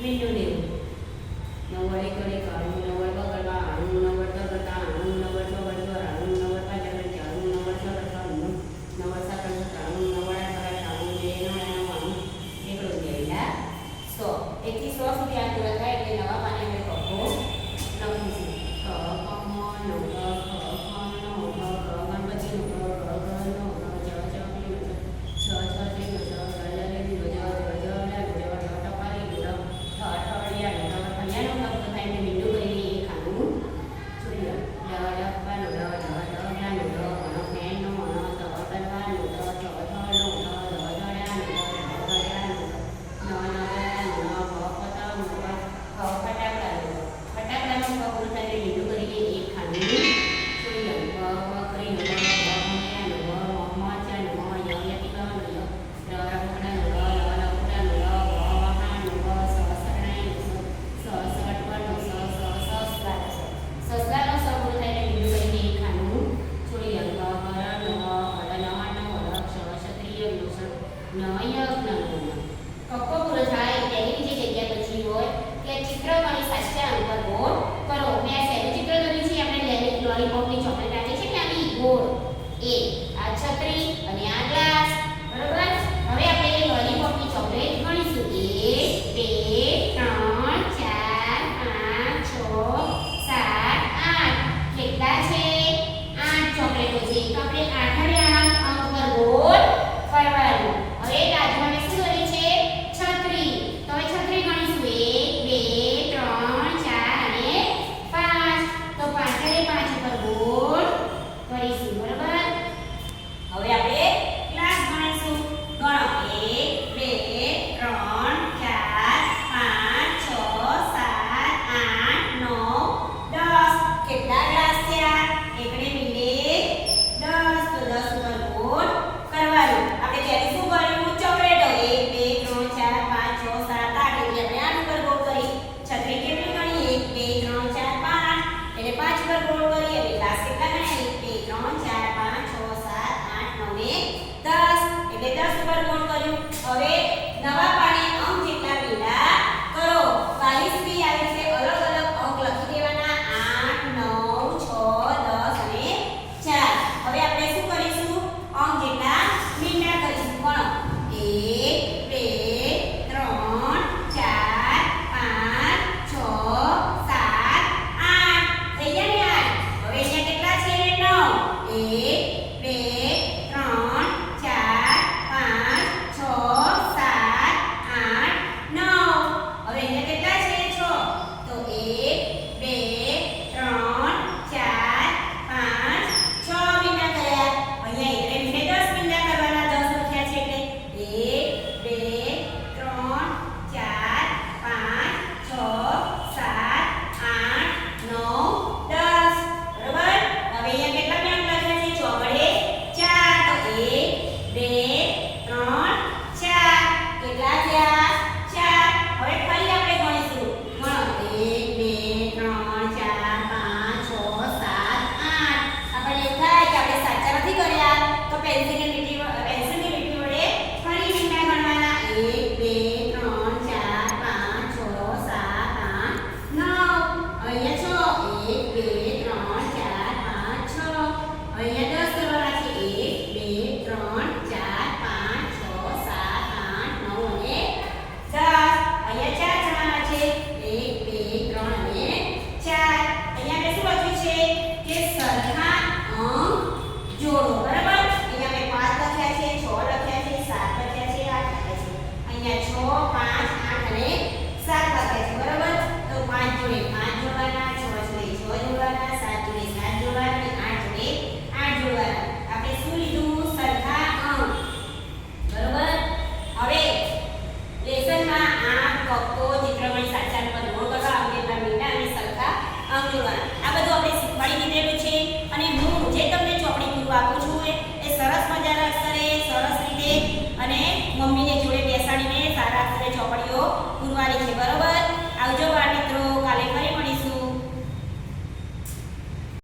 Video. હવે નવા પાણી અંક જેટલા લીલા કરો. 22 થી આવી રીતે અલગ અલગ અંક લખી દેવાના. 8 9 6 10 અને 4 હવે આપણે શું કરીશું? અંક જેટલા મીંડા કરીશું. ગણો 1 2 3 4 5 6 7 8 થઈ ગયા હવે અહીંયા કેટલા છે? 9 1 2